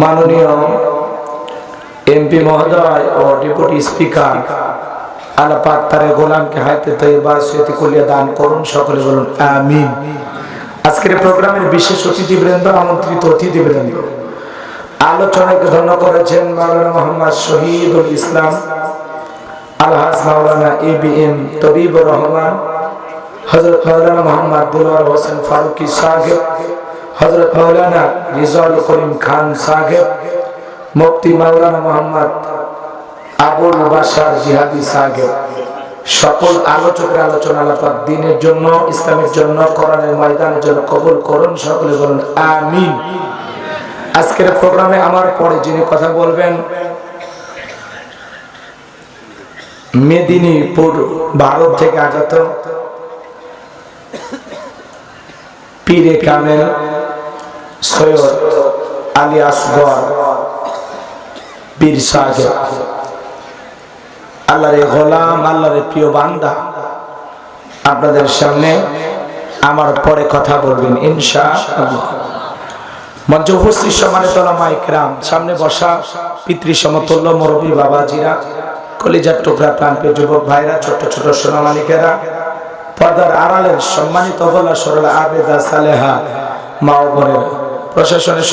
মাননীয় এমপি মহোদয় ও deputy speaker আল্লাহ পাক তার গোলামকে হাইতে তৈবা সুয়তি কলিয়া দান করুন, সকলে বলুন আমিন। আজকের প্রোগ্রামের বিশেষ অতিথিবৃন্দ, আমন্ত্রিত অতিথিবৃন্দ, আলোচনাকে ধন্য করেছেন Maulana Mohammad Shahidul Islam, Alhaj Maulana A B M Tabibur Rahman Hazrat Maulana Mohammad Dilwar Hossain Faruqui সাহেব হজরত মাওলানা রিজাউল করিম খান সাহেব, মুফতি মাওলানা মোহাম্মদ আবুল বাসার জিহাদি সাহেব। সকল আলোচকের আলোচনা আলাপাক দিনের জন্য, ইসলামের জন্য, কোরআনের ময়দানের জন্য কবুল করুন, সকলে বলুন আমিন। আজকের প্রোগ্রামে আমার পরে যিনি কথা বলবেন, মেদিনীপুর ভারত থেকে আগত পীরে কামেল। সৈয়দ আলী আসগর পীর সাহেব। আল্লাহরে গোলাম, আল্লাহরে প্রিয় বান্দা, আপনাদের সামনে আমার পরে কথা বলবেন ইনশা মঞ্চ উপস্থিত সম্মানিত সামনে বসা পিতৃ সমতুল্য মুরব্বী বাবাজিরা, কলিজার টুকরা প্রান্তের যুবক ভাইরা ছোট ছোট সোনামানিকেরা পর্দার আড়ালের সম্মানিত বলা সরলা আবেদা সালেহা, মা বোনেরা। প্রশাসনের